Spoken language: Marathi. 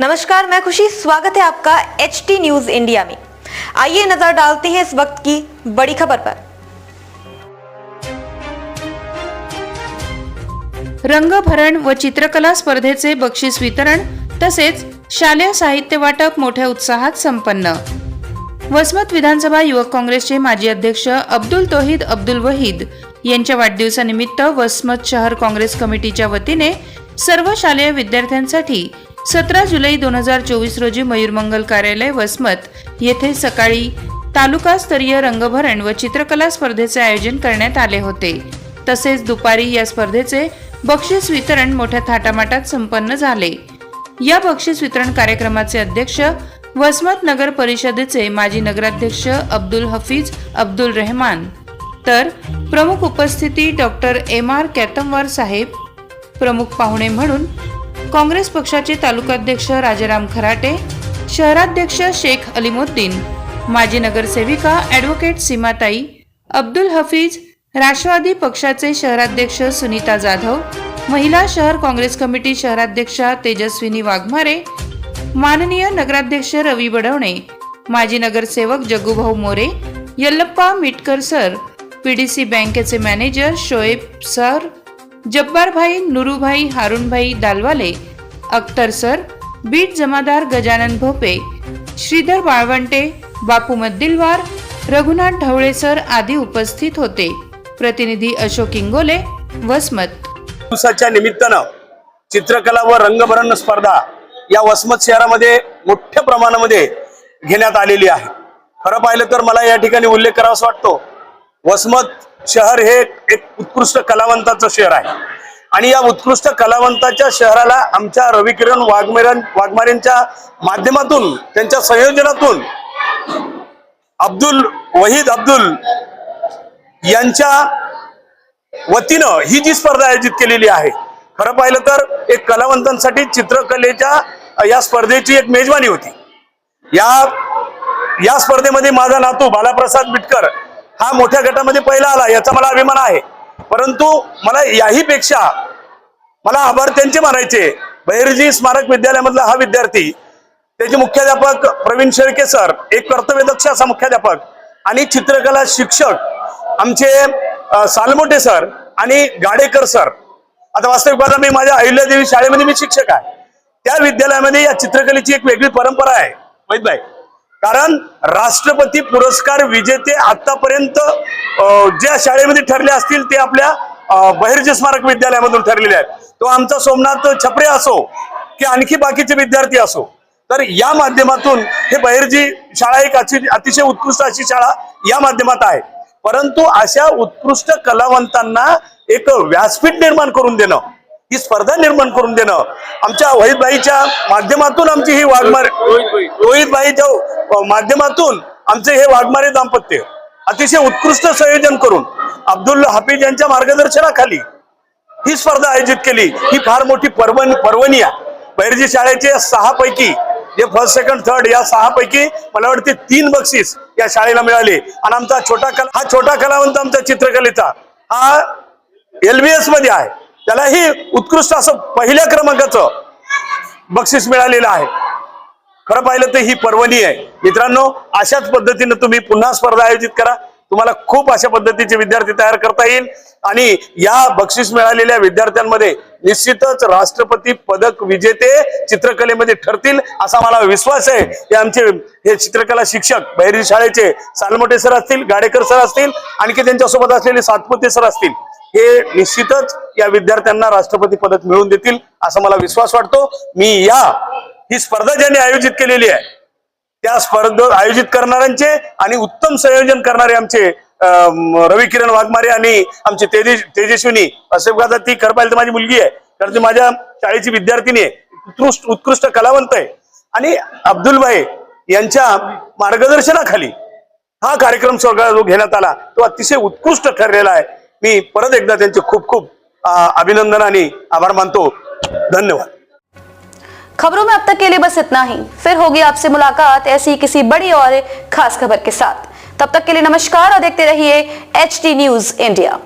नमस्कार मैं खुशी। स्वागत है आपका एच टी न्यूज इंडिया में। आइए नजर डालते हैं इस वक्त की बड़ी खबर पर। रंगभरण व चित्रकला स्पर्धेचे बक्षीस वितरण तसेच शालेय साहित्य वाटप मोठ्या उत्साहात संपन्न. वसमत विधानसभा युवक काँग्रेसचे माजी अध्यक्ष अब्दुल तोहिद अब्दुल वहीद यांच्या वाढदिवसानिमित्त वसमत शहर काँग्रेस कमिटीच्या वतीने सर्व शालेय विद्यार्थ्यांसाठी सतरा जुलै दोन हजार चोवीस रोजी मयूरमंगल कार्यालय वसमत येथे सकाळी तालुकास्तरीय रंगभरण व चित्रकला स्पर्धेचे आयोजन करण्यात आले होते. तसेच दुपारी या स्पर्धेचे बक्षीस वितरण मोठ्या थाटामाटात संपन्न झाले. या बक्षीस वितरण कार्यक्रमाचे अध्यक्ष वसमत नगर परिषदेचे माजी नगराध्यक्ष अब्दुल हफीज अब्दुल रहमान. तर प्रमुख उपस्थिती डॉक्टर एम आर कॅतमवार साहेब प्रमुख पाहुणे म्हणून काँग्रेस पक्षाचे तालुकाध्यक्ष राजाराम खराटे शहराध्यक्ष शेख अलिमुद्दीन माजी नगरसेविका ॲडव्होकेट सीमाताई अब्दुल हफीज राष्ट्रवादी पक्षाचे शहराध्यक्ष सुनीता जाधव महिला शहर काँग्रेस कमिटी शहराध्यक्षा तेजस्विनी वाघमारे माननीय नगराध्यक्ष रवी बडवणे माजी नगरसेवक जग्गूभाऊ मोरे यल्लप्पा मिटकर सर पीडीसी बँकेचे manager Shoaib sir Jabbarbhai Nurubhai Harunbhai Dalwale Akhtar sir beat जमादार गजानन भोपे श्रीधर बाळवंटे बापू मद्दिलवार रघुनाथ ढवळे सर आदी उपस्थित होते. प्रतिनिधी अशोक इंगोले वसमत. दिवसाच्या निमित्तानं चित्रकला व रंगभरण स्पर्धा या वसमत शहरामध्ये मोठ्या प्रमाणामध्ये घेण्यात आलेली आहे. खरं पाहिलं तर मला या ठिकाणी उल्लेख करावासा वाटतो. वसमत शहर हे एक उत्कृष्ट कलावंताचं शहर आहे. आणि या उत्कृष्ट कलावंताच्या शहराला आमच्या रविकिरण वाघमेरन वाघमारेंच्या माध्यमातून त्यांच्या संयोजनातून अब्दुल वहीद अब्दुल यांच्या वतीनं ही जी स्पर्धा आयोजित केलेली आहे. खरं पाहिलं तर एक कलावंतांसाठी चित्रकलेच्या या स्पर्धेची एक मेजवानी होती. या या स्पर्धेमध्ये माझा नातू बालाप्रसाद बिटकर हा मोठ्या गटामध्ये पहिला आला याचा मला अभिमान आहे. परंतु मला याही पेक्षा मला आभार त्यांचे मानायचे. बहिरजी स्मारक विद्यालयामधला हा विद्यार्थी त्याचे मुख्याध्यापक प्रवीण शेळके सर एक कर्तव्यदक्ष असा मुख्याध्यापक आणि चित्रकला शिक्षक आमचे सालमोटे सर आणि गाडेकर सर. आता वास्तविक बघा मी माझ्या अहिल्यादेवी शाळेमध्ये मी शिक्षक आहे. त्या विद्यालयामध्ये या चित्रकलेची एक वेगळी परंपरा आहे. माहीत भाई कारण राष्ट्रपती पुरस्कार विजेते आतापर्यंत ज्या शाळेमध्ये ठरले असतील ते आपल्या बहिर्जी स्मारक विद्यालयामधून ठरलेले आहेत. तो आमचा सोमनाथ छपरे असो की आणखी बाकीचे विद्यार्थी असो. तर या माध्यमातून हे बहिर्जी शाळा एक अति- अतिशय उत्कृष्ट अशी शाळा या माध्यमात आहे. परंतु अशा उत्कृष्ट कलावंतांना एक व्यासपीठ निर्माण करून देणं ही स्पर्धा निर्माण करून देणं. आमच्या वहीदबाईच्या माध्यमातून आमची ही वाघमारे रोहितबाईच्या माध्यमातून आमचे हे वाघमारे दाम्पत्य अतिशय उत्कृष्ट संयोजन करून अब्दुल हाफिज यांच्या मार्गदर्शनाखाली ही स्पर्धा आयोजित केली. ही फार मोठी पर्वणी पर्वणी आहे. बैरजी शाळेचे सहा पैकी जे फर्स्ट सेकंड थर्ड या सहा पैकी मला वाटते तीन बक्षीस या शाळेला मिळाले. आणि आमचा छोटा कला हा छोटा कलावंत आमच्या चित्रकलेचा हा एलबीएसमध्ये आहे. त्यालाही उत्कृष्ट असं पहिल्या क्रमांकाचं बक्षीस मिळालेलं आहे. खरं पाहिलं तर ही पर्वणी आहे. मित्रांनो अशाच पद्धतीनं तुम्ही पुन्हा स्पर्धा आयोजित करा. तुम्हाला खूप अशा पद्धतीचे विद्यार्थी तयार करता येईल. आणि या बक्षीस मिळालेल्या विद्यार्थ्यांमध्ये निश्चितच राष्ट्रपती पदक विजेते चित्रकलेमध्ये ठरतील असा मला विश्वास आहे. हे आमचे हे चित्रकला शिक्षक बहिरी शाळेचे सालमोटे सर असतील गाडेकर सर असतील आणखी त्यांच्यासोबत असलेले सातपुते सर असतील. हे निश्चितच या विद्यार्थ्यांना राष्ट्रपती पदक मिळवून देतील असा मला विश्वास वाटतो. मी या ही स्पर्धा ज्यांनी आयोजित केलेली आहे त्या स्पर्धा आयोजित करणाऱ्यांचे आणि उत्तम संयोजन करणारे आमचे रवी किरण वाघमारे आणि आमचे तेजस तेजस्विनी असे ती करपायला तर माझी मुलगी आहे कारण ती माझ्या शाळेची विद्यार्थिनी आहे उत्कृष्ट उत्कृष्ट कलावंत आहे. आणि अब्दुल भाई यांच्या मार्गदर्शनाखाली हा कार्यक्रम सगळा जो घेण्यात आला तो अतिशय उत्कृष्ट ठरलेला आहे. मी त्यांचे खूप खूप अं, अभिनंदन आभार मानतो. धन्यवाद. खबरों में अब तक के लिए बस इतना ही. फिर होगी आपसे मुलाकात ऐसी किसी बड़ी और खास खबर के साथ. तब तक के लिए नमस्कार और देखते रहिए एच टी न्यूज़ इंडिया